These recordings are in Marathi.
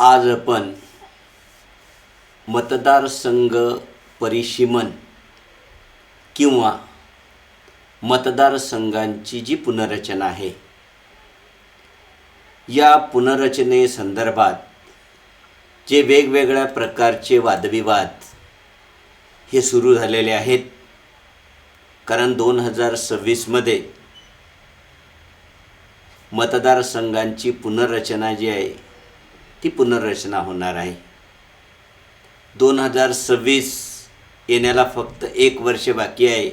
आज आपण मतदारसंघ परिशिमन किंवा मतदारसंघांची जी पुनर्रचना आहे या पुनर्रचनेसंदर्भात जे वेगवेगळ्या प्रकारचे वादविवाद हे सुरू झालेले आहेत. कारण दोन हजार सव्वीसमध्ये मतदारसंघांची पुनर्रचना जी आहे ती पुनर्रचना होणार आहे. दोन हजार सव्वीस येण्याला फक्त एक वर्ष बाकी आहे.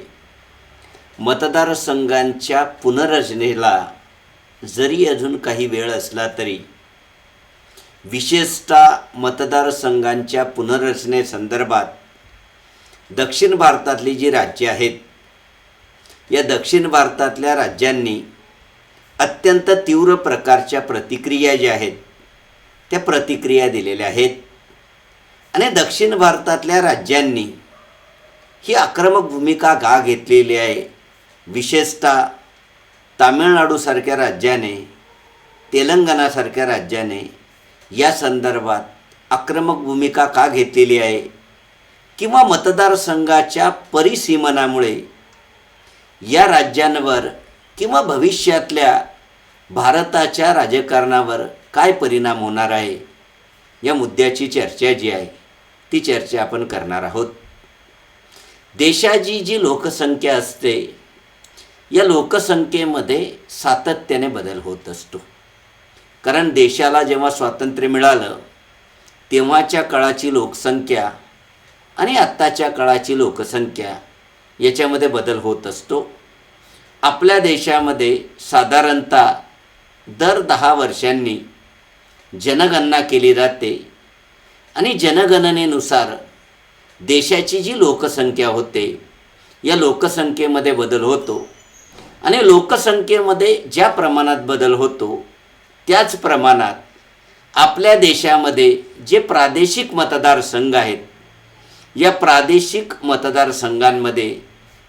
मतदारसंघांच्या पुनर्रचनेला जरी अजून काही वेळ असला तरी विशेषतः मतदारसंघांच्या पुनर्रचनेसंदर्भात दक्षिण भारतातली जी राज्ये आहेत या दक्षिण भारतातल्या राज्यांनी अत्यंत तीव्र प्रकारच्या प्रतिक्रिया ज्या आहेत त्या प्रतिक्रिया दिलेल्या आहेत. आणि दक्षिण भारतातल्या राज्यांनी ही आक्रमक भूमिका का घेतलेली आहे. विशेषतः तामिळनाडूसारख्या राज्याने तेलंगणासारख्या राज्याने या संदर्भात आक्रमक भूमिका का घेतलेली आहे? किंवा मतदारसंघाच्या परिसीमनामुळे या राज्यांवर किंवा भविष्यातल्या भारताच्या राजकारणावर काय परिणाम होणार आहे? या मुद्द्याची चर्चा जी आहे ती चर्चा आपण करणार आहोत. देशाची जी लोकसंख्या असते या लोकसंख्येमध्ये सातत्याने बदल होत असतो. कारण देशाला जेव्हा स्वातंत्र्य मिळालं तेव्हाच्या काळाची लोकसंख्या आणि आत्ताच्या काळाची लोकसंख्या याच्यामध्ये बदल होत असतो. आपल्या देशामध्ये साधारणतः दर दहा वर्षांनी जनगणना केली जाते. आणि जनगणनेनुसार देशाची जी लोकसंख्या होते या लोकसंख्येमध्ये बदल होतो. आणि लोकसंख्येमध्ये ज्या प्रमाणात बदल होतो त्याच प्रमाणात आपल्या देशामध्ये जे प्रादेशिक मतदारसंघ आहेत या प्रादेशिक मतदारसंघांमध्ये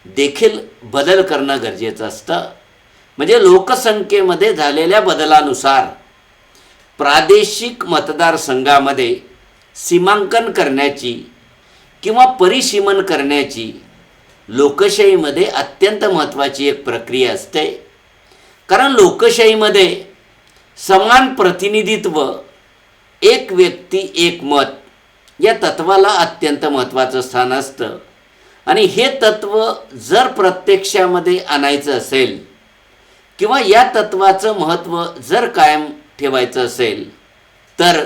देखील बदल करणं गरजेचं असतं. म्हणजे लोकसंख्येमध्ये झालेल्या बदलानुसार प्रादेशिक मतदारसंघामध्ये सीमांकन करण्याची किंवा परिसीमन करण्याची लोकशाहीमध्ये अत्यंत महत्त्वाची एक प्रक्रिया असते. कारण लोकशाहीमध्ये समान प्रतिनिधित्व एक व्यक्ती एक मत या तत्वाला अत्यंत महत्त्वाचं स्थान असतं. आणि हे तत्त्व जर प्रत्यक्षामध्ये आणायचं असेल किंवा या तत्त्वाचं महत्त्व जर कायम ठेवायचं असेल तर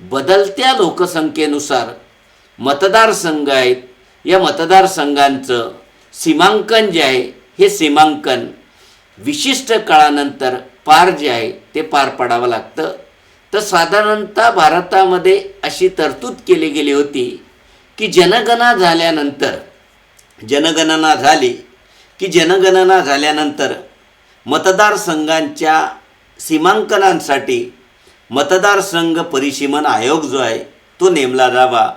बदलत्या लोकसंख्येनुसार मतदारसंघ आहेत. या मतदारसंघांचं सीमांकन जे आहे हे सीमांकन विशिष्ट काळानंतर पार जे आहे ते पार पाडावं लागतं. तर साधारणतः भारतामध्ये अशी तरतूद केली गेली होती की जनगणना झाल्यानंतर जनगणना झाली की जनगणना झाल्यानंतर मतदारसंघांच्या सीमांकनांसाठी मतदारसंघ परिसीमन आयोग जो आहे तो नेमला जावा.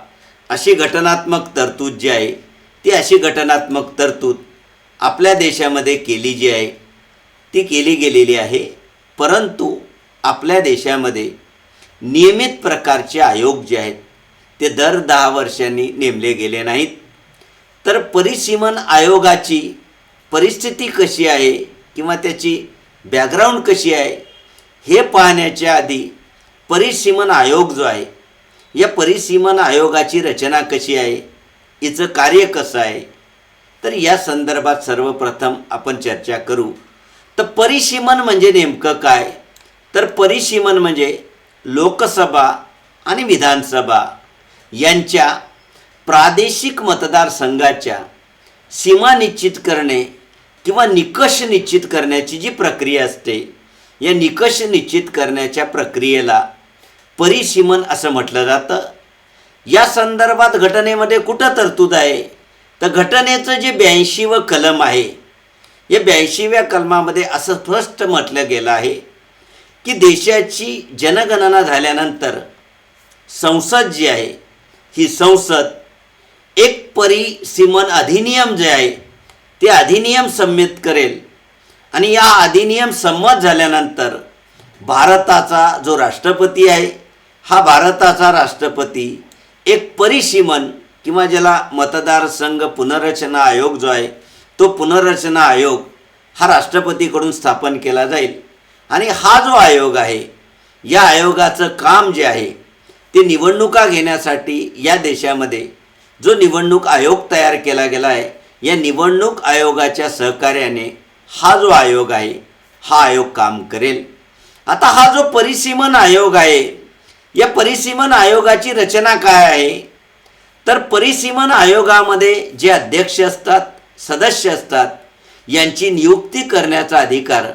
अशी घटनात्मक तरतूद जी आहे ती अशी घटनात्मक तरतूद आपल्या देशामध्ये केली जी आहे ती केली गेलेली आहे. परंतु आपल्या देशामध्ये नियमित प्रकारचे आयोग जे आहेत ते दर दहा वर्षांनी नेमले गेले नाहीत. तर परिसीमन आयोगाची परिस्थिती कशी आहे किंवा त्याची बॅकग्राऊंड कशी आहे हे पाहण्याच्या आधी परिसीमन आयोग जो आहे या परिसीमन आयोगाची रचना कशी आहे हिचं कार्य कसं आहे तर या संदर्भात सर्वप्रथम आपण चर्चा करू. तर परिसीमन म्हणजे नेमकं काय? तर परिसीमन म्हणजे लोकसभा आणि विधानसभा यांच्या प्रादेशिक मतदारसंघाच्या सीमा निश्चित करणे किंवा निकष निश्चित करण्याची जी प्रक्रिया असते या निकष निश्चित करण्याच्या प्रक्रियेला परिसीमन असं म्हटलं जातं. या संदर्भात घटनेमध्ये कुठं तरतूद आहे? तर घटनेचं जे ब्याऐंशीवं कलम आहे या ब्याऐंशीव्या कलमामध्ये असं स्पष्ट म्हटलं गेलं आहे की देशाची जनगणना झाल्यानंतर संसद जी आहे ही संसद एक परिसीमन अधिनियम जे आहे ते अधिनियम संमित करेल. आणि या अधिनियम संमत झाल्यानंतर भारताचा जो राष्ट्रपती आहे हा भारताचा राष्ट्रपती एक परिसीमन किंवा ज्याला मतदारसंघ पुनर्रचना आयोग जो आहे तो पुनर्रचना आयोग हा राष्ट्रपतीकडून स्थापन केला जाईल. आणि हा जो आयोग आहे या आयोगाचं काम जे आहे ते निवडणुका घेण्यासाठी या देशामध्ये जो निवडणूक आयोग तयार केला गेला आहे या निवडणूक आयोगाच्या सहकार्याने हा जो आयोग आहे हा आयोग काम करेल. आता हा जो परिसीमन आयोग आहे या परिसीमन आयोगाची रचना काय आहे? तर परिसीमन आयोगामध्ये जे अध्यक्ष असतात सदस्य असतात यांची नियुक्ती करण्याचा अधिकार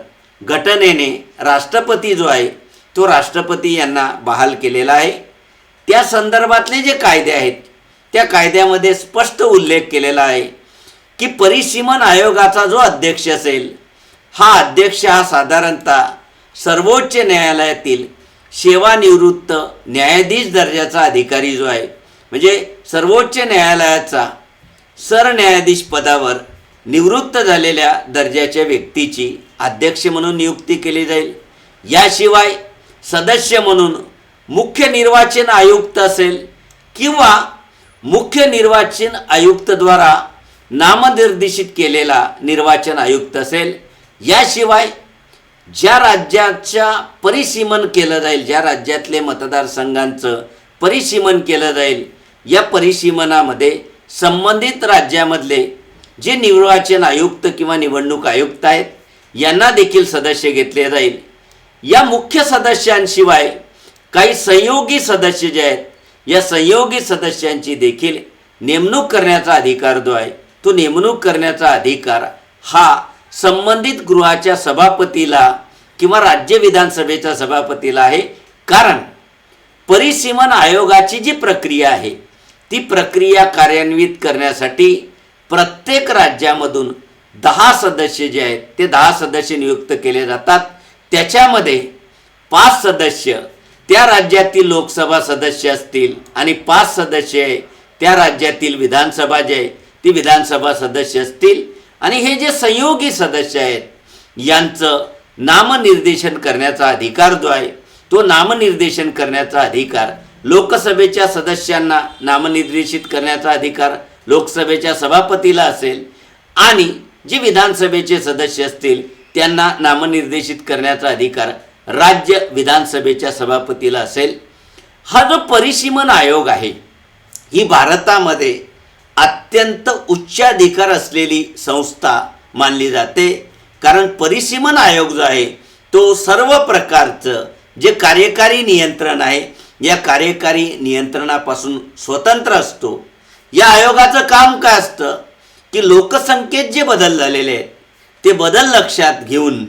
घटनेने राष्ट्रपती जो आहे तो राष्ट्रपती यांना बहाल केलेला आहे. त्या संदर्भातले जे कायदे आहेत त्या कायद्यामध्ये स्पष्ट उल्लेख केलेला आहे. की परिसीमन आयोगाचा जो अध्यक्ष असेल हा अध्यक्ष हा साधारणतः सर्वोच्च न्यायालयातील सेवानिवृत्त न्यायाधीश दर्जाचा अधिकारी जो आहे म्हणजे सर्वोच्च न्यायालयाचा सरन्यायाधीश पदावर निवृत्त झालेल्या दर्जाच्या व्यक्तीची अध्यक्ष म्हणून नियुक्ती केली जाईल. याशिवाय सदस्य म्हणून मुख्य निर्वाचन आयुक्त असेल किंवा मुख्य निर्वाचन आयुक्तद्वारा नामनिर्देशित केलेला निर्वाचन आयुक्त असेल. याशिवाय ज्या राज्याच्या परिसीमन केलं जाईल ज्या राज्यातले मतदारसंघांचं परिसीमन केलं जाईल या परिसीमनामध्ये संबंधित राज्यामधले जे निर्वाचन आयुक्त किंवा निवडणूक आयुक्त आहेत यांना देखील सदस्य घेतले जाईल. या मुख्य सदस्यांशिवाय काही संयोगी सदस्य जे आहेत या संयोगी सदस्यांची देखील नेमणूक करण्याचा अधिकार जो आहे तो नेमणूक करण्याचा अधिकार हा संबंधित गृहाच्या सभापतीला किंवा राज्य विधानसभेच्या सभापतीला आहे. कारण परिसीमन आयोगाची जी प्रक्रिया आहे ती प्रक्रिया कार्यान्वित करण्यासाठी प्रत्येक राज्यामधून दहा सदस्य जे आहेत ते दहा सदस्य नियुक्त केले जातात. त्याच्यामध्ये पाच सदस्य त्या राज्यातील लोकसभा सदस्य असतील आणि पाच सदस्य आहे त्या राज्यातील विधानसभा जे आहे ती विधानसभा सदस्य असतील. आणि हे जे संयोगी सदस्य आहेत यांचं नामनिर्देशन करण्याचा अधिकार जो आहे तो नामनिर्देशन करण्याचा अधिकार लोकसभेच्या सदस्यांना नामनिर्देशित करण्याचा अधिकार लोकसभेच्या सभापतीला असेल. आणि जे विधानसभेचे सदस्य असतील त्यांना नामनिर्देशित करण्याचा अधिकार राज्य विधानसभेच्या सभापतीला असेल. हा जो परिसीमन आयोग आहे ही भारतामध्ये अत्यंत उच्चाधिकार असलेली संस्था मानली जाते. कारण परिसीमन आयोग जो आहे तो सर्व प्रकारचं जे कार्यकारी नियंत्रण आहे या कार्यकारी नियंत्रणापासून स्वतंत्र असतो. या आयोगाचं काम काय असतं? की लोकसंख्येत जे बदल झालेले आहेत ते बदल लक्षात घेऊन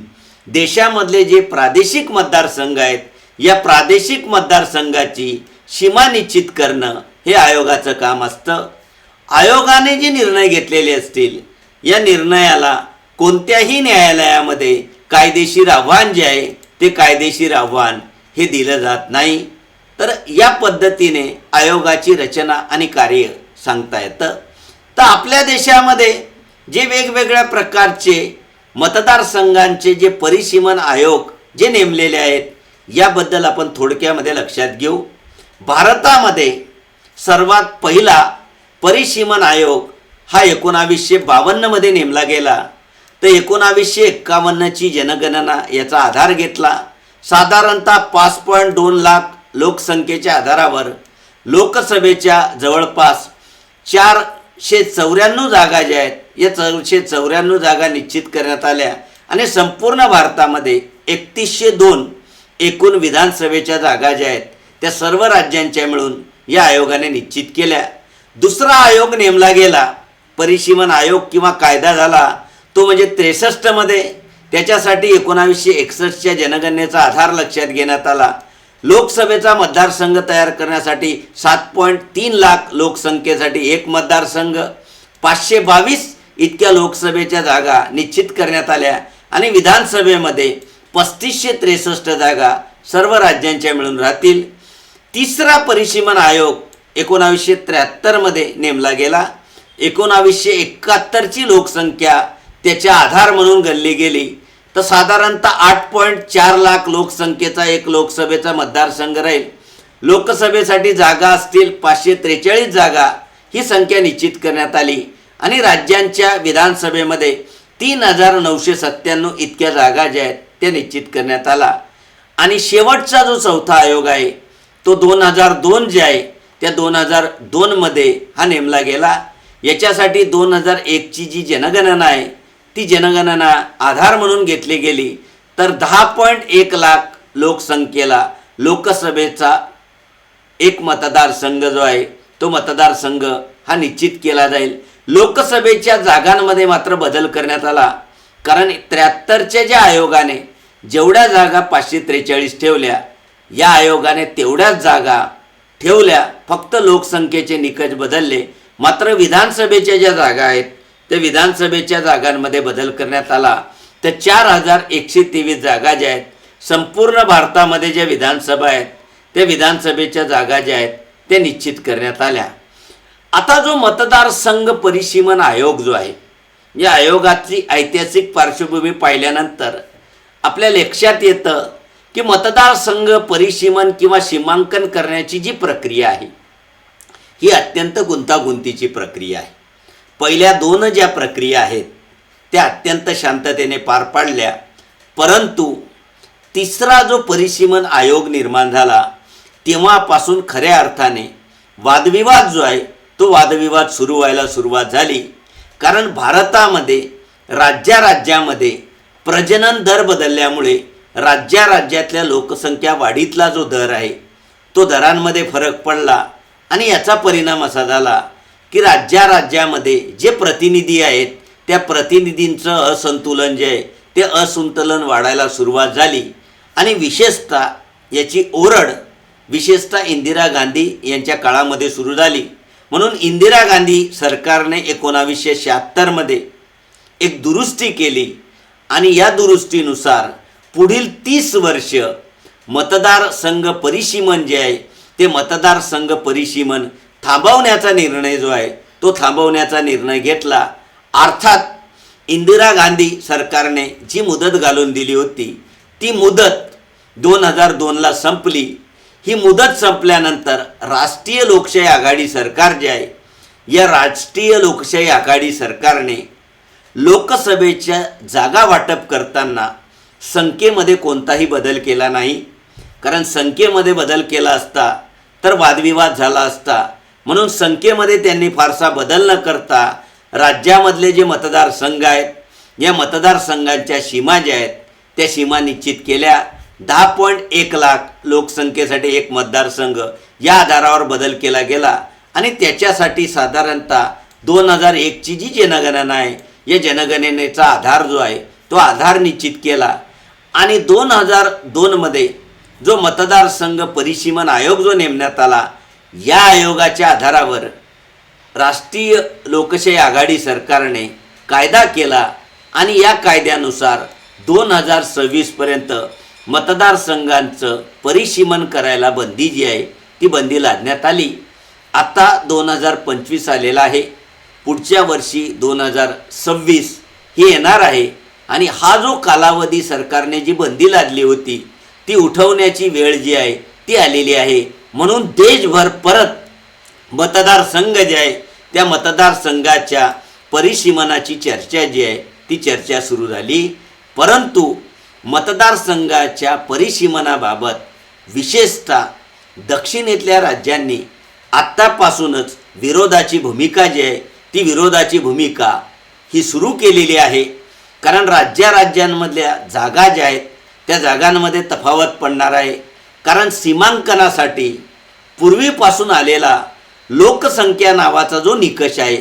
देशामधले जे प्रादेशिक मतदारसंघ आहेत या प्रादेशिक मतदारसंघाची सीमा निश्चित करणं हे आयोगाचं काम असतं. आयोगाने जे निर्णय घेतलेले असतील या निर्णयाला कोणत्याही न्यायालयामध्ये कायदेशीर आव्हान जे आहे ते कायदेशीर आव्हान हे दिलं जात नाही. तर या पद्धतीने आयोगाची रचना आणि कार्य सांगता येतं. तर आपल्या देशामध्ये जे वेगवेगळ्या प्रकारचे मतदारसंघांचे जे परिसीमन आयोग जे नेमलेले आहेत याबद्दल आपण थोडक्यामध्ये लक्षात घेऊ. भारतामध्ये सर्वात पहिला परिसीमन आयोग हा एकोणावीसशे बावन्नमध्ये नेमला गेला. तर एकोणावीसशे एक्कावन्नची जनगणना याचा आधार घेतला. साधारणतः पाच पॉईंट दोन लाख लोकसंख्येच्या आधारावर लोकसभेच्या जवळपास चारशे चौऱ्याण्णव जागा ज्या आहेत या चौशे चौऱ्याण्णव जागा निश्चित करण्यात आल्या आणि संपूर्ण भारतामध्ये एकतीसशे दोन एकूण विधानसभेच्या जागा ज्या आहेत त्या सर्व राज्यांच्या मिळून या आयोगाने निश्चित केल्या. दुसरा आयोग नेमला गेला. परिसीमन आयोग किंवा कायदा झाला तो म्हणजे त्रेसष्टमध्ये त्याच्यासाठी एकोणावीसशे एकसष्टच्या जनगणनेचा आधार लक्षात घेण्यात आला. लोकसभेचा मतदारसंघ तयार करण्यासाठी सात पॉईंट तीन लाख लोकसंख्येसाठी एक मतदारसंघ पाचशे बावीस इतक्या लोकसभेच्या जागा निश्चित करण्यात आल्या आणि विधानसभेमध्ये पस्तीसशे त्रेसष्ट जागा सर्व राज्यांच्या मिळून राहतील. तिसरा परिसीमन आयोग एकोणावीसशे त्र्याहत्तरमध्ये नेमला गेला. एकोणावीसशे एकाहत्तरची लोकसंख्या त्याच्या आधार म्हणून गणली गेली. तर साधारणतः आठ पॉईंट चार लाख लोकसंख्येचा एक लोकसभेचा मतदारसंघ राहील. लोकसभेसाठी जागा असतील पाचशे त्रेचाळीस जागा ही संख्या निश्चित करण्यात आली. आणि राज्यांच्या विधानसभेमध्ये तीन हजार नऊशे सत्त्याण्णव इतक्या जागा ज्या आहेत त्या निश्चित करण्यात आला. आणि शेवटचा जो चौथा आयोग आहे तो दोन हजार दोन जे आहे त्या दोन हजार दोनमध्ये हा नेमला गेला. याच्यासाठी दोन हजार एकची जी जनगणना आहे ती जनगणना आधार म्हणून घेतली गेली. तर दहा पॉईंट एक लाख लोकसंख्येला लोकसभेचा एक मतदारसंघ जो आहे तो मतदारसंघ हा निश्चित केला जाईल. लोकसभेच्या जागांमध्ये मात्र बदल करण्यात आला. कारण त्र्याहत्तरच्या ज्या आयोगाने जेवढ्या जागा पाचशे त्रेचाळीस ठेवल्या या आयोगाने तेवढ्याच जागा ठेवल्या फक्त लोकसंख्येचे निकष बदलले मात्र विधानसभेच्या ज्या जागा आहेत त्या विधानसभेच्या जागांमध्ये बदल करण्यात आला. तर चार हजार एकशे तेवीस जागा ज्या आहेत संपूर्ण भारतामध्ये ज्या विधानसभा आहेत त्या विधानसभेच्या जागा ज्या आहेत त्या निश्चित करण्यात आल्या. आता जो मतदारसंघ परिसीमन आयोग जो आहे या आयोगाची ऐतिहासिक पार्श्वभूमी पाहिल्यानंतर आपल्या लक्षात येतं की मतदारसंघ परिसीमन किंवा सीमांकन करण्याची जी प्रक्रिया आहे ही अत्यंत गुंतागुंतीची प्रक्रिया आहे. पहिल्या दोन ज्या प्रक्रिया आहेत त्या अत्यंत शांततेने पार पाडल्या. परंतु तिसरा जो परिसीमन आयोग निर्माण झाला तेव्हापासून खऱ्या अर्थाने वादविवाद जो आहे तो वादविवाद सुरू व्हायला सुरुवात झाली. कारण भारतामध्ये राज्याराज्यामध्ये प्रजनन दर बदलल्यामुळे राज्याराज्यातल्या लोकसंख्या वाढीतला जो दर आहे तो दरांमध्ये फरक पडला आणि याचा परिणाम असा झाला की राज्याराज्यामध्ये जे प्रतिनिधी आहेत त्या प्रतिनिधींचं असंतुलन जे आहे ते असंतुलन वाढायला सुरुवात झाली. आणि विशेषतः याची ओरड विशेषतः इंदिरा गांधी यांच्या काळामध्ये सुरू झाली. म्हणून इंदिरा गांधी सरकारने एकोणावीसशे शहात्तरमध्ये एक दुरुस्ती केली आणि या दुरुस्तीनुसार पुढील तीस वर्ष मतदारसंघ परिसीमन जे आहे ते मतदारसंघ परिसीमन थांबवण्याचा निर्णय जो आहे तो थांबवण्याचा निर्णय घेतला. अर्थात इंदिरा गांधी सरकारने जी मुदत घालून दिली होती ती मुदत दोन हजार दोनला संपली. ही मुदत संपल्यानंतर राष्ट्रीय लोकशाही आघाडी सरकार जे आहे या राष्ट्रीय लोकशाही आघाडी सरकारने लोकसभेच्या जागा वाटप करताना संख्येमध्ये कोणताही बदल केला नाही. कारण संख्येमध्ये बदल केला असता तर वादविवाद झाला असता. म्हणून संख्येमध्ये त्यांनी फारसा बदल न करता राज्यामधले जे मतदारसंघ आहेत या मतदारसंघांच्या सीमा ज्या आहेत त्या सीमा निश्चित केल्या. दहा पॉईंट एक लाख लोकसंख्येसाठी एक मतदारसंघ या आधारावर बदल केला गेला. आणि त्याच्यासाठी साधारणतः दोन हजार एकची जी जनगणना आहे या जनगणनेचा आधार जो आहे तो आधार निश्चित केला. आणि दोन हजार दोनमध्ये जो मतदारसंघ परिसीमन आयोग जो नेमण्यात आला या आयोगाच्या आधारावर राष्ट्रीय लोकशाही आघाडी सरकारने कायदा केला आणि या कायद्यानुसार दोन हजार सव्वीसपर्यंत मतदारसंघांचं परिसीमन करायला बंदी जी आहे ती बंदी लादण्यात आली. आता दोन हजार पंचवीस आलेला आहे. पुढच्या वर्षी दोन हजार सव्वीस ही येणार आहे. आणि हा जो कालावधी सरकारने जी बंदी लादली होती ती उठवण्याची वेळ जी आहे ती आलेली आहे. म्हणून देशभर परत मतदारसंघ जे आहे त्या मतदारसंघाच्या परिसीमनाची चर्चा जी आहे ती चर्चा सुरू झाली. परंतु मतदारसंघाच्या परिसीमनाबाबत विशेषतः दक्षिणेतल्या राज्यांनी आत्तापासूनच विरोधाची भूमिका जी आहे ती विरोधाची भूमिका ही सुरू केलेली आहे. कारण राज्याराज्यांमधल्या जागा ज्या आहेत त्या जागांमध्ये तफावत पडणार आहे. कारण सीमांकनासाठी पूर्वीपासून आलेला लोकसंख्या नावाचा जो निकष आहे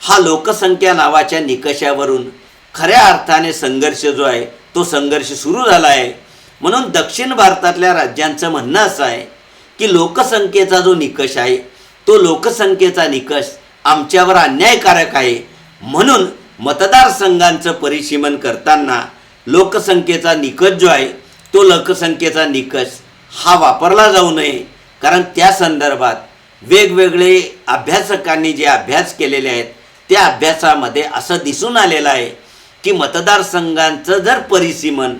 हा लोकसंख्या नावाच्या निकषावरून खऱ्या अर्थाने संघर्ष जो आहे तो संघर्ष सुरू झाला आहे. म्हणून दक्षिण भारतातल्या राज्यांचं म्हणणं असं आहे की लोकसंख्येचा जो निकष आहे तो लोकसंख्येचा निकष आमच्यावर अन्यायकारक आहे. म्हणून मतदारसंघांचं परिसीमन करताना लोकसंख्येचा निकष जो आहे तो लोकसंख्येचा निकष हा वापरला जाऊ नये. कारण त्या संदर्भात वेगवेगळे अभ्यासकांनी जे अभ्यास केलेले आहेत त्या अभ्यासामध्ये असं दिसून आलेलं आहे की मतदारसंघांचं जर परिसीमन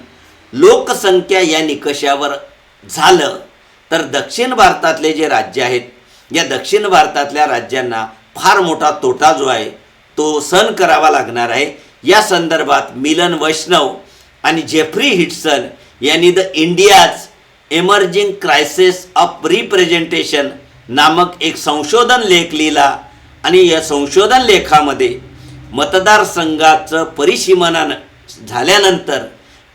लोकसंख्या या निकषावर झालं तर दक्षिण भारतातले जे राज्य आहेत या दक्षिण भारतातल्या राज्यांना फार मोठा तोटा जो आहे तो सहन करावा लागणार आहे. या संदर्भात मिलन वैष्णव आणि जेफ्री हिटसन यांनी the India's emerging crisis of representation नामक एक संशोधन लेख लिहिला आणि या संशोधन लेखामध्ये मतदारसंघाचं परिसीमनानं झाल्यानंतर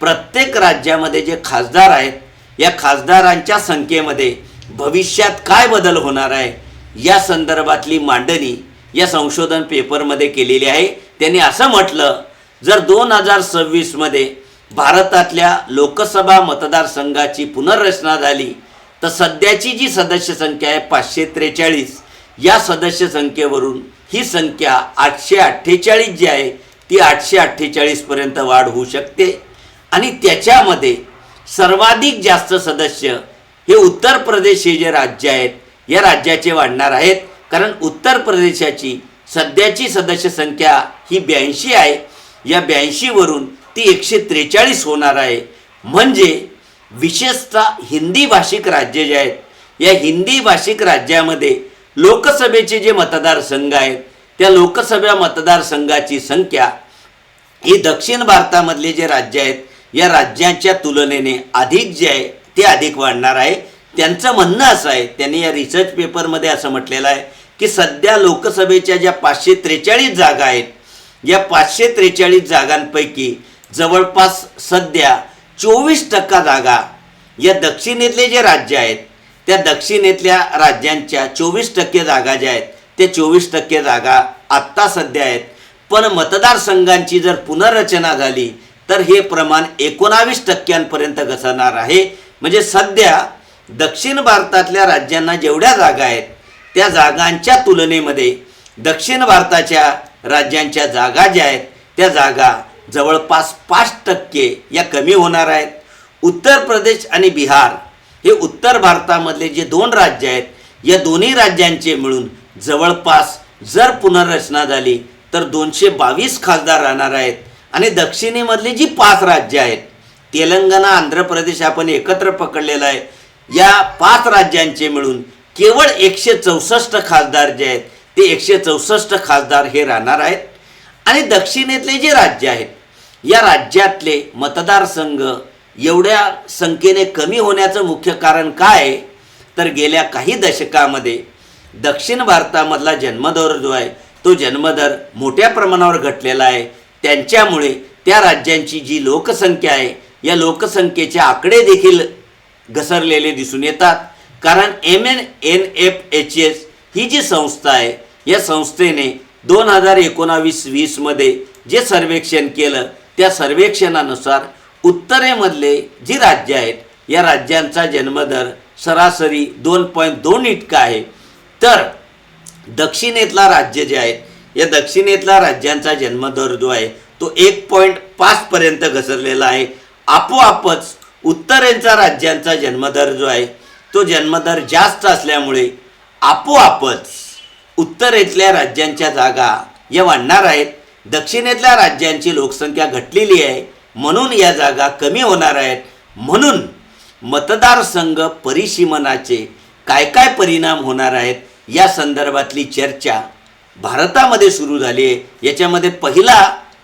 प्रत्येक राज्यामध्ये जे खासदार आहेत या खासदारांच्या संख्येमध्ये भविष्यात काय बदल होणार आहे या संदर्भातली मांडणी या संशोधन पेपरमध्ये केलेली आहे. त्यांनी असं म्हटलं जर दोन हजार सव्वीसमध्ये भारतातल्या लोकसभा मतदारसंघाची पुनर्रचना झाली तर सध्याची जी सदस्य संख्या आहे पाचशे त्रेचाळीस. या सदस्य संख्येवरून ही संख्या आठशे अठ्ठेचाळीस जी आहे ती आठशे अठ्ठेचाळीसपर्यंत वाढ होऊ शकते. आणि त्याच्यामध्ये सर्वाधिक जास्त सदस्य हे उत्तर प्रदेश हे जे राज्य आहेत या राज्याचे वाढणार आहेत. कारण उत्तर प्रदेशाची सध्याची सदस्य संख्या ही ब्याऐंशी आहे. या ब्याऐंशीवरून ती एकशे त्रेचाळीस होणार आहे. म्हणजे विशेषतः हिंदी भाषिक राज्य जे आहेत या हिंदी भाषिक राज्यामध्ये लोकसभेचे जे मतदारसंघ आहेत त्या लोकसभा मतदारसंघाची संख्या ही दक्षिण भारतामधले जे राज्य आहेत या राज्यांच्या तुलनेने अधिक जे आहे ते अधिक वाढणार आहे. त्यांचं म्हणणं असं आहे त्यांनी या रिसर्च पेपरमध्ये असं म्हटलेलं आहे की सध्या लोकसभेच्या ज्या पाचशे त्रेचाळीस जागा आहेत या पाचशे त्रेचाळीस जागांपैकी जवळपास सध्या चोवीस टक्का जागा या दक्षिणेतले जे राज्य आहेत त्या दक्षिणेतल्या राज्यांच्या चोवीस टक्के जागा ज्या आहेत त्या चोवीस टक्के जागा आत्ता सध्या आहेत. पण मतदारसंघांची जर पुनर्रचना झाली तर हे प्रमाण एकोणावीस टक्क्यांपर्यंत घसरणार आहे. म्हणजे सध्या दक्षिण भारतातल्या राज्यांना जेवढ्या जागा आहेत त्या जागांच्या तुलनेमध्ये दक्षिण भारताच्या राज्यांच्या जागा ज्या आहेत त्या जागा जवळपास पाच टक्के या कमी होणार आहेत. उत्तर प्रदेश आणि बिहार हे उत्तर भारतामधले जे दोन राज्य आहेत या दोन्ही राज्यांचे मिळून जवळपास जर पुनर्रचना झाली तर दोनशे बावीस खासदार राहणार आहेत. आणि दक्षिणेमधली जी पाच राज्य आहेत तेलंगणा आंध्र प्रदेश आपण एकत्र पकडलेला आहे. या पाच राज्यांचे मिळून केवळ एकशे चौसष्ट खासदार जे आहेत ते एकशे चौसष्ट खासदार हे राहणार आहेत. आणि दक्षिणेतले जे राज्य आहेत या राज्यातले मतदारसंघ एवढ्या संख्येने कमी होण्याचं मुख्य कारण काय? आहे तर गेल्या काही दशकामध्ये दक्षिण भारतामधला जन्मदर जो आहे तो जन्मदर मोठ्या प्रमाणावर घटलेला आहे. त्यांच्यामुळे त्या राज्यांची जी लोकसंख्या आहे या लोकसंख्येचे आकडे देखील घसरलेले दिसून येतात. कारण M N N F H S ही जी संस्था आहे या संस्थेने दोन हजार एकोणावीस वीसमध्ये जे सर्वेक्षण केलं त्या सर्वेक्षणानुसार उत्तरेमधले जी राज्य आहेत या राज्यांचा जन्मदर सरासरी दोन पॉईंट दोन इतका आहे. तर दक्षिणेतला राज्य जे आहेत या दक्षिणेतला राज्यांचा जन्मदर जो आहे तो एक पॉईंट पाचपर्यंत घसरलेला आहे. आपोआपच उत्तरेचा राज्यांचा जन्मदर जो आहे तो जन्मदर जास्त असल्यामुळे आपोआपच उत्तरेतल्या राज्यांच्या जागा या वाढणार आहेत. दक्षिणेतल्या राज्यांची लोकसंख्या घटलेली आहे. म्हणून या जागा कमी होणार आहेत. म्हणून मतदारसंघ परिसीमनाचे काय काय परिणाम होणार आहेत या संदर्भातली चर्चा भारतामध्ये सुरू झाली आहे. याच्यामध्ये पहिला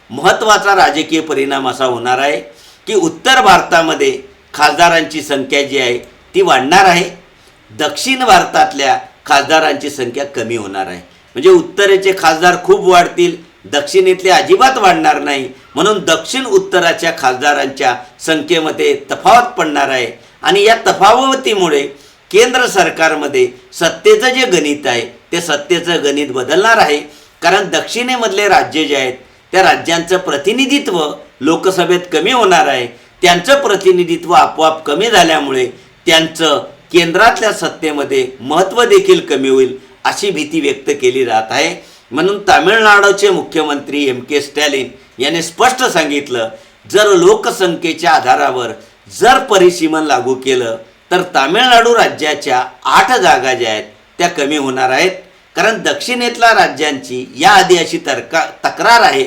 महत्त्वाचा राजकीय परिणाम असा होणार आहे की उत्तर भारतामध्ये खासदारांची संख्या जी आहे ती वाढणार आहे. दक्षिण भारतातल्या खासदारांची संख्या कमी होणार आहे. म्हणजे उत्तरेचे खासदार खूप वाढतील दक्षिणेतले अजिबात वाढणार नाही. म्हणून दक्षिण उत्तराच्या खासदारांच्या संख्येमध्ये तफावत पडणार आहे. आणि या तफावतीमुळे केंद्र सरकारमध्ये सत्तेचं जे गणित आहे ते सत्तेचं गणित बदलणार आहे. कारण दक्षिणेमधले राज्य जे आहेत त्या राज्यांचं प्रतिनिधित्व लोकसभेत कमी होणार आहे. त्यांचं प्रतिनिधित्व आपोआप कमी झाल्यामुळे त्यांचं केंद्रातल्या सत्तेमध्ये महत्त्व देखील कमी होईल अशी भीती व्यक्त केली जात आहे. म्हणून तामिळनाडूचे मुख्यमंत्री एम के स्टॅलिन यांनी स्पष्ट सांगितलं जर लोकसंख्येच्या आधारावर जर परिसीमन लागू केलं तर तामिळनाडू राज्याच्या आठ जागा ज्या आहेत त्या कमी होणार आहेत. कारण दक्षिणेतल्या राज्यांची याआधी अशी तरका तक्रार आहे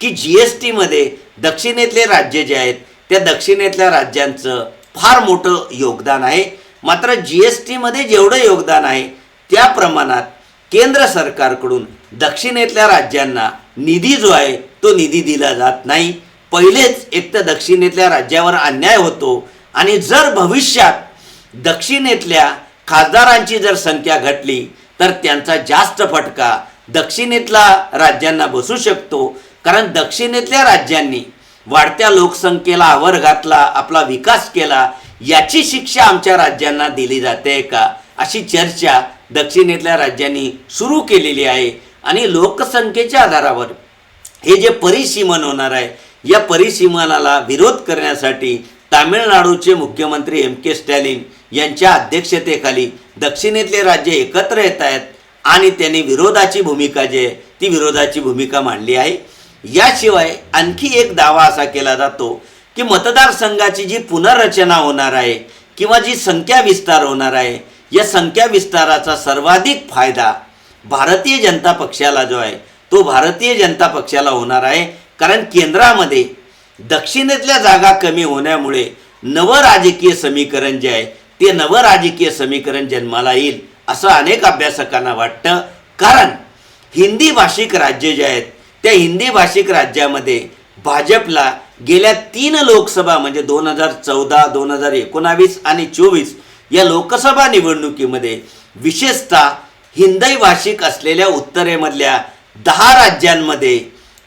की जी एस टीमध्ये दक्षिणेतले राज्य जे आहेत त्या दक्षिणेतल्या राज्यांचं फार मोठं योगदान आहे. मात्र जी एस टीमध्ये जेवढं योगदान आहे त्या प्रमाणात केंद्र सरकारकडून दक्षिणेतल्या राज्यांना निधी जो आहे तो निधी दिला जात नाही. पहिलेच एक तर दक्षिणेतल्या राज्यावर अन्याय होतो आणि जर भविष्यात दक्षिणेतल्या खासदारांची जर संख्या घटली तर त्यांचा जास्त फटका दक्षिणेतला राज्यांना बसू शकतो. कारण दक्षिणेतल्या राज्यांनी वाढत्या लोकसंख्येला आवर घातला आपला विकास केला याची शिक्षा आमच्या राज्यांना दिली जाते का? अशी चर्चा दक्षिणेतल्या राज्यांनी सुरू केलेली आहे आणि लोकसंख्येच्या आधारावर हे जे परिसीमन होणार आहे या परिसीमनाला विरोध करण्यासाठी तामिळनाडूचे मुख्यमंत्री एम के स्टॅलिन यांच्या अध्यक्षतेखाली दक्षिणेतले राज्य एकत्र येत आहेत आणि त्यांनी विरोधाची भूमिका जी आहे ती विरोधाची भूमिका मांडली आहे. याशिवाय आणखी एक दावा असा केला जातो की मतदारसंघाची जी पुनर्रचना होणार आहे किंवा जी संख्या विस्तार होणार आहे या संख्या विस्ताराचा सर्वाधिक फायदा भारतीय जनता पक्षाला जो आहे तो भारतीय जनता पक्षाला होणार आहे. कारण केंद्रामध्ये दक्षिणेतल्या जागा कमी होण्यामुळे नवं राजकीय समीकरण जे आहे ते नवं राजकीय समीकरण जन्माला येईल असं अनेक अभ्यासकांना वाटतं. कारण हिंदी भाषिक राज्य जे आहेत त्या हिंदी भाषिक राज्यामध्ये भाजपला गेल्या तीन लोकसभा म्हणजे दोन हजार चौदा दोन हजार एकोणावीस आणि चोवीस या लोकसभा निवडणुकीमध्ये विशेषतः हिंदी भाषिक असलेल्या उत्तरेमधल्या दहा राज्यांमध्ये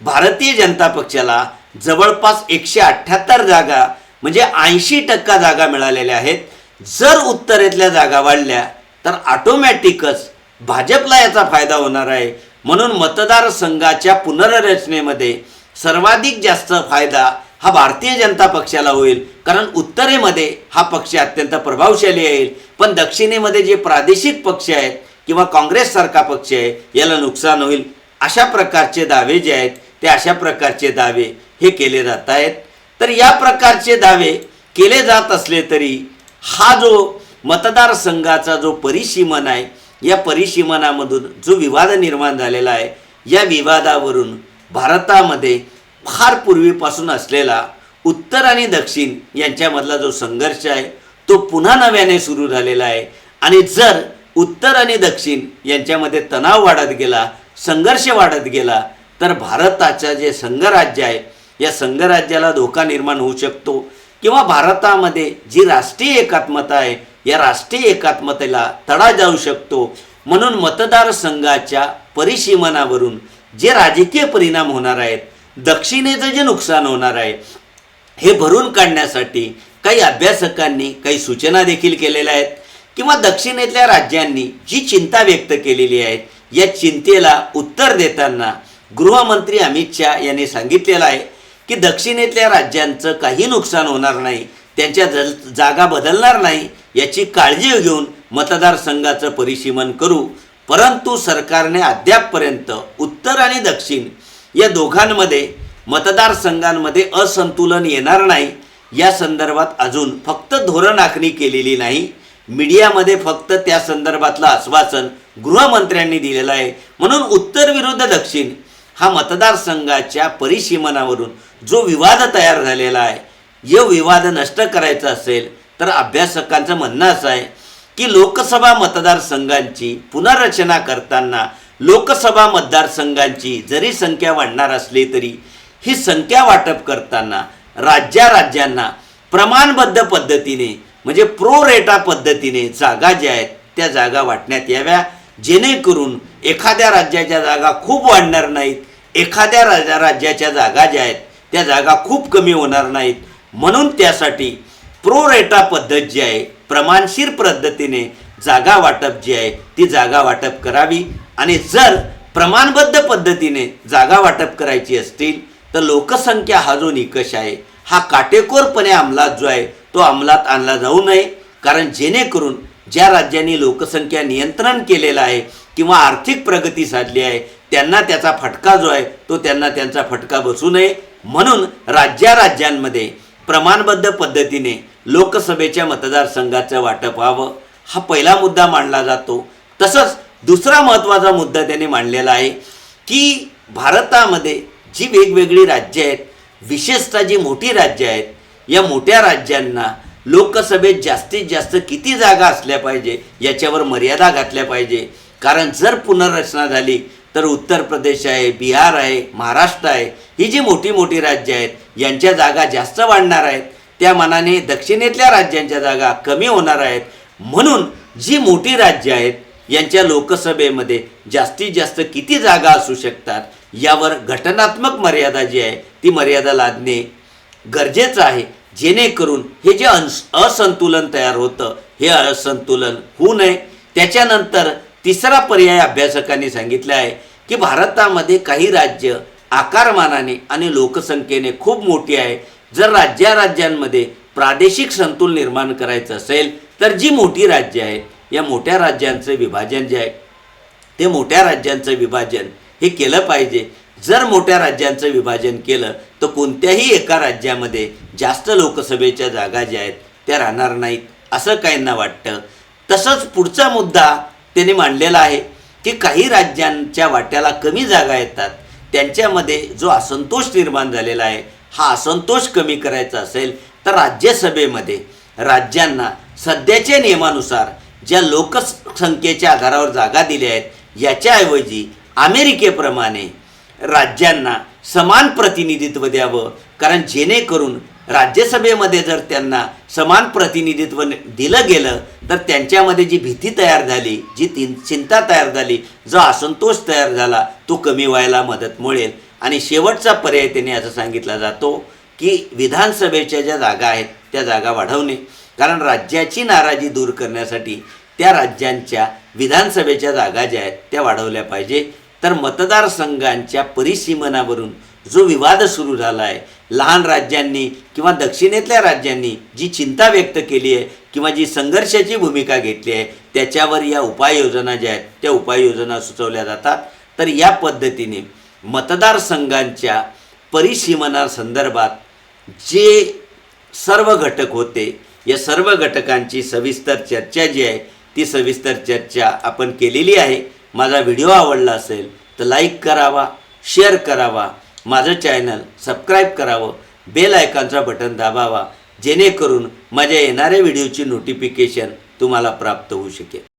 भारतीय जनता पक्षाला जवळपास एकशे अठ्ठ्याहत्तर जागा म्हणजे ऐंशी टक्का जागा मिळालेल्या आहेत. जर उत्तरेतल्या जागा वाढल्या तर ऑटोमॅटिकच भाजपला याचा फायदा होणार आहे. म्हणून मतदारसंघाच्या पुनर्रचनेमध्ये सर्वाधिक जास्त फायदा हा भारतीय जनता पक्षाला होईल. कारण उत्तरेमध्ये हा पक्ष अत्यंत प्रभावशाली आहे. पण दक्षिणेमध्ये जे प्रादेशिक पक्ष आहेत किंवा काँग्रेससारखा पक्ष आहे याला नुकसान होईल. अशा प्रकारचे दावे जे आहेत ते अशा प्रकारचे दावे हे केले जात आहेत. तर या प्रकारचे दावे केले जात असले तरी हा जो मतदारसंघाचा जो परिसीमन आहे या परिसीमनामधून जो विवाद निर्माण झालेला आहे या विवादावरून भारतामध्ये फार पूर्वीपासून असलेला उत्तर आणि दक्षिण यांच्यामधला जो संघर्ष आहे तो पुन्हा नव्याने सुरू झालेला आहे. आणि जर उत्तर आणि दक्षिण यांच्यामध्ये तणाव वाढत गेला संघर्ष वाढत गेला तर भारताचं जे संघराज्य आहे या संघराज्याला धोका निर्माण होऊ शकतो. किंवा भारतामध्ये जी राष्ट्रीय एकात्मता आहे या राष्ट्रीय एकात्मतेला तडा जाऊ शकतो म्हणून मतदारसंघाच्या परिसीमनावरून जे राजकीय परिणाम होणार आहेत दक्षिणेचं जे नुकसान होणार आहे हे भरून काढण्यासाठी काही अभ्यासकांनी काही सूचना देखील केलेल्या आहेत किंवा दक्षिणेतल्या राज्यांनी जी चिंता व्यक्त केलेली आहे या चिंतेला उत्तर देताना गृहमंत्री अमित शहा यांनी सांगितलेलं आहे की दक्षिणेतल्या राज्यांचं काही नुकसान होणार नाही त्यांच्या जल जागा बदलणार नाही याची काळजी घेऊन मतदारसंघाचं परिसीमन करू. परंतु सरकारने अद्यापपर्यंत उत्तर आणि दक्षिण या दोघांमध्ये मतदारसंघांमध्ये असंतुलन येणार नाही. या संदर्भात अजून फक्त धोरण आखणी केलेली नाही. मीडियामध्ये फक्त त्या संदर्भातलं आश्वासन गृहमंत्र्यांनी दिलेलं आहे. म्हणून उत्तर विरुद्ध दक्षिण हा मतदारसंघाच्या परिसीमनावरून जो विवाद तयार झालेला आहे यो विवाद नष्ट करायचा असेल तर अभ्यासकांचं म्हणणं असं आहे की लोकसभा मतदारसंघांची पुनर्रचना करताना लोकसभा मतदारसंघांची जरी संख्या वाढणार असली तरी ही संख्या वाटप करताना राज्या राज्यांना प्रमाणबद्ध पद्धतीने म्हणजे प्रो रेटा पद्धतीने जागा ज्या आहेत त्या जागा वाटण्यात याव्या. जेणेकरून एखाद्या राज्याच्या जागा खूप वाढणार नाहीत एखाद्या राजा राज्याच्या जागा ज्या आहेत त्या जागा खूप कमी होणार नाहीत. म्हणून त्यासाठी प्रो रेटा पद्धत जी आहे प्रमाणशीर पद्धतीने जागा वाटप जी आहे ती जागा वाटप करावी. आणि जर प्रमाणबद्ध पद्धतीने जागा वाटप करायची असतील तर लोकसंख्या हा जो निकष आहे हा काटेकोरपणे अंमलात जो आहे तो अंमलात आणला जाऊ नये. कारण जेणेकरून ज्या राज्यांनी लोकसंख्या नियंत्रण केलेलं आहे किंवा आर्थिक प्रगती साधली आहे त्यांना त्याचा फटका जो आहे तो त्यांना त्यांचा फटका बसू नये. म्हणून राज्या राज्यांमध्ये प्रमाणबद्ध पद्धतीने लोकसभेच्या मतदारसंघाचं वाटप व्हावं हा पहिला मुद्दा मांडला जातो. तसंच दुसरा महत्त्वाचा मुद्दा त्यांनी मांडलेला आहे की भारतामध्ये जी वेगवेगळी राज्य आहेत विशेषतः जी मोठी राज्य आहेत या मोठ्या राज्यांना लोकसभेत जास्तीत जास्त किती जागा असल्या पाहिजे याच्यावर मर्यादा घातल्या पाहिजे. कारण जर पुनर्रचना झाली तर उत्तर प्रदेश आहे बिहार आहे महाराष्ट्र आहे ही जी मोठी मोठी राज्य आहेत यांच्या जागा जास्त वाढणार आहेत. त्या मनाने दक्षिणेतल्या राज्यांच्या जागा कमी होणार आहेत. म्हणून जी मोठी राज्य आहेत यांच्या लोकसभेमध्ये जास्तीत जास्त किती जागा असू शकतात यावर घटनात्मक मर्यादा जी आहे ती मर्यादा लादणे गरजेचं आहे. जेणेकरून हे जे अंस असंतुलन तयार होतं हे असंतुलन होऊ नये. त्याच्यानंतर तिसरा पर्याय अभ्यासकांनी सांगितला आहे की भारतामध्ये काही राज्य आकारमानाने आणि लोकसंख्येने खूप मोठी आहे. जर राज्या राज्यांमध्ये प्रादेशिक संतुल निर्माण करायचं असेल तर जी मोठी राज्य आहेत या मोठ्या राज्यांचं विभाजन जे आहे ते मोठ्या राज्यांचं विभाजन हे केलं पाहिजे. जर मोठ्या राज्यांचं विभाजन केलं तर कोणत्याही एका राज्यामध्ये जास्त लोकसभेच्या जागा ज्या आहेत त्या राहणार नाहीत असं काहींना वाटतं. तसंच पुढचा मुद्दा त्याने मांडलेला आहे की काही राज्यांच्या वाट्याला कमी जागा येतात. त्यांच्यामध्ये जो असंतोष निर्माण झालेला आहे हा असंतोष कमी करायचा असेल तर राज्यसभेमध्ये राज्यांना सध्याच्या नियमानुसार ज्या लोकसंख्येच्या आधारावर जागा दिल्या आहेत याच्याऐवजी अमेरिकेप्रमाणे राज्यांना समान प्रतिनिधित्व द्यावं. कारण जेणेकरून राज्यसभेमध्ये जर त्यांना समान प्रतिनिधित्व दिलं गेलं तर त्यांच्यामध्ये जी भीती तयार झाली जी चिंता तयार झाली जो असंतोष तयार झाला तो कमी व्हायला मदत मिळेल. आणि शेवटचा पर्याय त्यांनी असं सांगितला जातो की विधानसभेच्या ज्या जागा आहेत त्या जागा वाढवणे. कारण राज्याची नाराजी दूर करण्यासाठी त्या राज्यांच्या विधानसभेच्या जागा ज्या आहेत त्या वाढवल्या पाहिजे. तर मतदारसंघांच्या परिसीमनावरून जो विवाद सुरू झाला आहे लहान राज्यांनी किंवा दक्षिणेतल्या राज्यांनी जी चिंता व्यक्त केली आहे किंवा जी संघर्षाची भूमिका घेतली आहे त्याच्यावर या उपाययोजना ज्या आहेत त्या उपाययोजना सुचवल्या जातात. तर या पद्धतीने मतदारसंघांच्या परिसीमनासंदर्भात जे सर्व घटक होते या सर्व घटकांची सविस्तर चर्चा जी आहे ती सविस्तर चर्चा आपण केलेली आहे. माझा व्हिडिओ आवडला असेल तर लाईक करावा शेअर करावा माझं चॅनल सबस्क्राईब करावं बेल आयकॉनचा बटन दाबावा जेणेकरून माझ्या येणाऱ्या व्हिडिओची नोटिफिकेशन तुम्हाला प्राप्त होऊ शकेल.